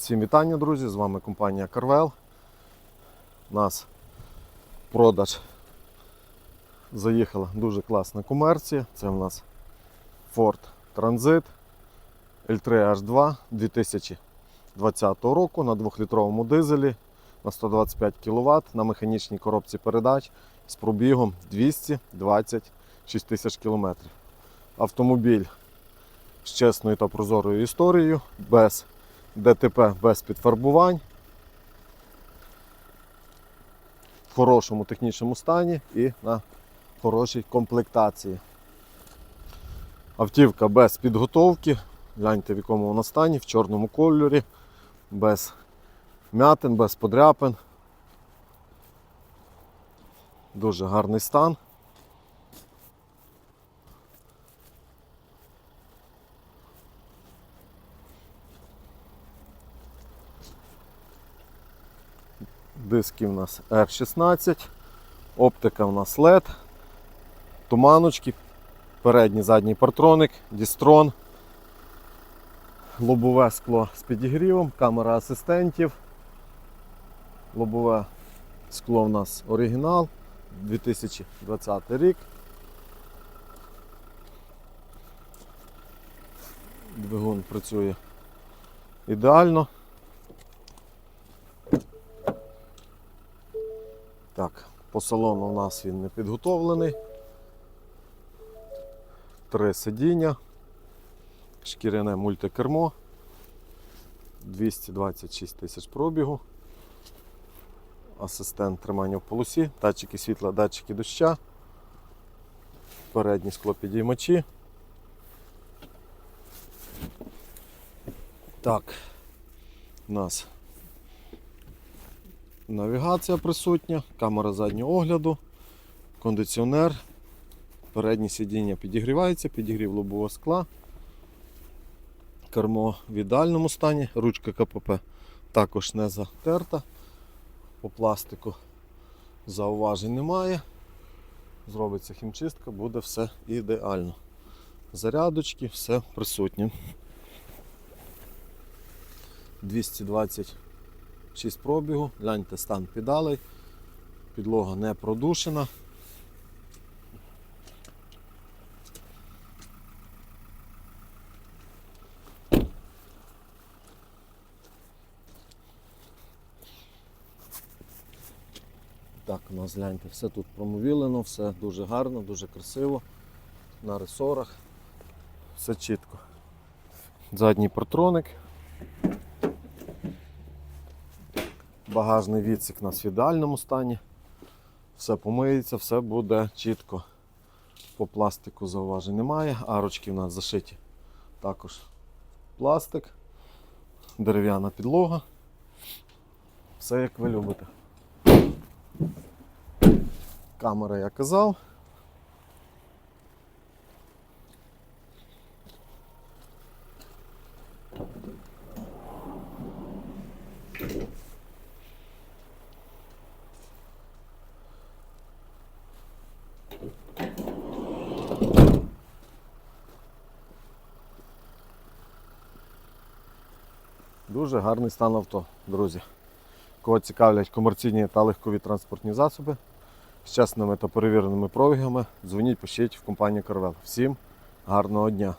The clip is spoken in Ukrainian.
Всім вітання, друзі! З вами компанія Carvel. У нас продаж заїхала дуже класна комерція. Це у нас Ford Transit L3H2 2020 року на 2-літровому дизелі на 125 кВт на механічній коробці передач з пробігом 226 тисяч км. Автомобіль з чесною та прозорою історією, без ДТП без підфарбувань, в хорошому технічному стані і на хорошій комплектації. Автівка без підготовки. Гляньте, в якому вона стані, в чорному кольорі, без м'ятин, без подряпин. Дуже гарний стан. Диски у нас R16, оптика у нас LED, туманочки, передній задній партроник, дістрон, лобове скло з підігрівом, камера асистентів. Лобове скло у нас оригінал 2020 рік. Двигун працює ідеально. Так, по салону у нас він не підготовлений. Три сидіння, шкіряне мультикермо, 226 тисяч пробігу, асистент тримання в полосі, датчики світла, датчики доща, передні склопідіймачі. Так, у нас Навігація присутня, камера заднього огляду, кондиціонер, переднє сидіння підігрівається, підігрів лобового скла, кермо в ідеальному стані, ручка КПП також не затерта, по пластику зауважень немає. Зробиться хімчистка, буде все ідеально. Зарядочки, все присутнє. 220 6 пробігу, гляньте стан педалей, підлога не продушена. Так, у нас гляньте, все тут промовілено, все дуже гарно, дуже красиво. На ресорах. Все чітко. Задній протроник. Багажний відсік у нас в ідеальному стані. Все помиється, все буде чітко. По пластику зауважень немає. Арочки у нас зашиті також пластик, дерев'яна підлога. Все як ви любите. Камера я казав. Дуже гарний стан авто, друзі. Кого цікавлять комерційні та легкові транспортні засоби з чесними та перевіреними пробігами, дзвоніть, пишіть в компанію Карвел. Всім гарного дня!